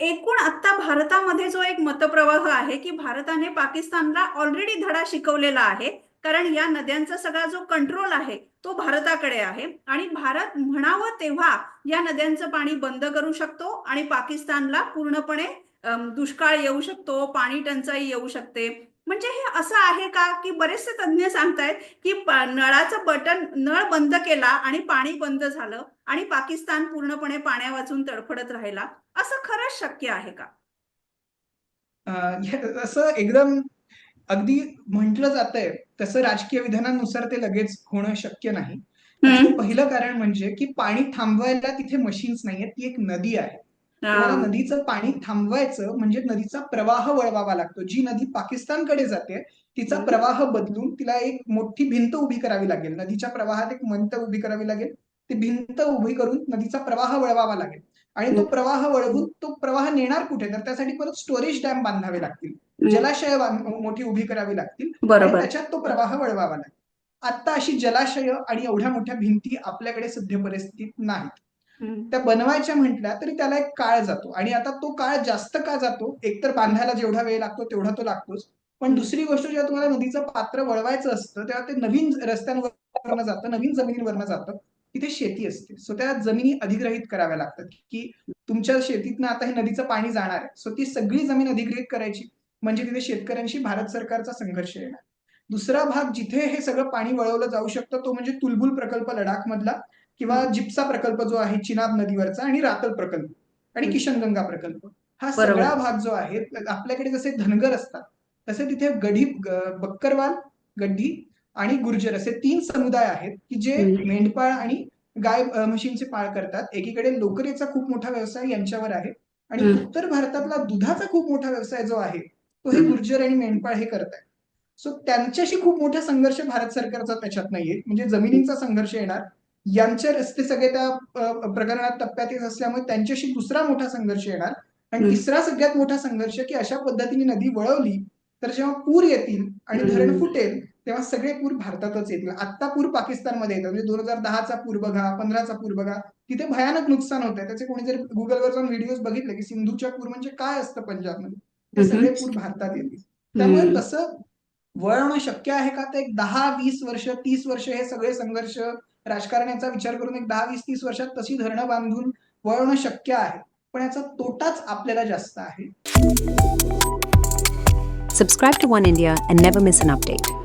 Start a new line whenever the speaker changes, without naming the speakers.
एकूण आता भारतामध्ये जो एक मतप्रवाह आहे की भारताने पाकिस्तानला ऑलरेडी धडा शिकवलेला आहे कारण या नद्यांचा सगळा जो कंट्रोल आहे तो भारताकडे आहे. आणि भारत म्हणावं तेव्हा या नद्यांचं पाणी बंद करू शकतो आणि पाकिस्तानला पूर्णपणे दुष्काळ येऊ शकतो पाणी टंचाई येऊ शकते. म्हणजे हे असं आहे का की बरेचसे तज्ज्ञ सांगतायत की नळाचं बटन नळ बंद केला आणि पाणी बंद झालं? आणि पाकिस्तान पूर्णपणे पाण्या वाचून तडफडत राहिला असं खरंच शक्य आहे का?
असं एकदम अगदी म्हटलं जातंय तसं राजकीय विधानांनुसार ते लगेच होणं शक्य नाही. पहिलं कारण म्हणजे की पाणी थांबवायला तिथे मशीन्स नाहीयेत ती एक नदी आहे. नदीचं पाणी थांबवायचं म्हणजे नदीचा प्रवाह वळवावा लागतो. जी नदी पाकिस्तानकडे जाते तिचा. प्रवाह बदलून तिला एक मोठी भिंत उभी करावी लागेल. नदीच्या प्रवाहात एक मंत उभी करावी लागेल. ती भिंत उभी करून नदीचा प्रवाह वळवावा लागेल. आणि तो. प्रवाह वळवून तो प्रवाह नेणार कुठे? तर त्यासाठी परत स्टोरेज डॅम बांधावे लागतील. जलाशय मोठी उभी करावी लागतील. त्याच्यात तो प्रवाह वळवावा लागेल. आता अशी जलाशय आणि एवढ्या मोठ्या भिंती आपल्याकडे सध्या परिस्थितीत नाहीत. त्या बनवायच्या म्हटल्या तरी त्याला एक काळ जातो. आणि आता तो काळ जास्त का जातो? एकतर बांधायला जेवढा वेळ लागतो तेवढा तो लागतोच. पण. दुसरी गोष्ट जेव्हा तुम्हाला नदीचं पात्र वळवायचं असतं तेव्हा ते नवीन रस्त्यांवरनं जातं नवीन जमिनीवरनं जातं. तिथे शेती असते. सो त्या जमिनी अधिग्रहित कराव्या लागतात. की तुमच्या शेतीतनं आता हे नदीचं पाणी जाणार आहे. सो ती सगळी जमीन अधिग्रहित करायची म्हणजे तिथे शेतकऱ्यांशी भारत सरकारचा संघर्ष येणार. दुसरा भाग जिथे हे सगळं पाणी वळवलं जाऊ शकतं तो म्हणजे तुलबुल प्रकल्प लडाख मधला किंवा जिप्सा प्रकल्प जो आहे चिनाब नदीवरचा आणि रातल प्रकल्प आणि. किशनगंगा प्रकल्प. हा. सगळा भाग जो आहे आपल्याकडे जसे धनगर असतात तसे तिथे गढी बक्करवाल गड्डी आणि गुर्जर असे तीन समुदाय आहेत की जे. मेंढपाळ आणि गाय म्हशींचे पाळ करतात एकीकडे लोकरीचा खूप मोठा व्यवसाय यांच्यावर आहे आणि. उत्तर भारतातला दुधाचा खूप मोठा व्यवसाय जो आहे तो हे. गुर्जर आणि मेंढपाळ हे करत आहेत सो त्यांच्याशी खूप मोठा संघर्ष भारत सरकारचा त्याच्यात नाहीये म्हणजे जमिनींचा संघर्ष येणार यांचे रस्ते सगळे त्या प्रकरणात टप्प्यात येत असल्यामुळे त्यांच्याशी दुसरा मोठा संघर्ष येणार आणि. तिसरा सगळ्यात मोठा संघर्ष की अशा पद्धतीने नदी वळवली तर जेव्हा पूर येतील आणि. धरण फुटेल तेव्हा सगळे पूर भारतातच येतील आता पूर पाकिस्तानमध्ये येतात. म्हणजे दोन हजार दहाचा पूर बघा पंधराचा पूर बघा तिथे भयानक नुकसान होत आहे त्याचे कोणी जर गुगलवर जाऊन व्हिडिओ बघितले की सिंधूच्या पूर म्हणजे काय असतं पंजाबमध्ये? ते. सगळे पूर भारतात येतील त्यामुळे. तसं वळवणं शक्य आहे का? तर एक दहा वीस वर्ष तीस वर्ष हे सगळे संघर्ष राजकारण्याचा विचार करून एक दहा वीस तीस वर्षात तशी धरणं बांधून वळवणं शक्य आहे. पण याचा तोटाच आपल्याला जास्त आहे.
Subscribe to One India and never miss an update.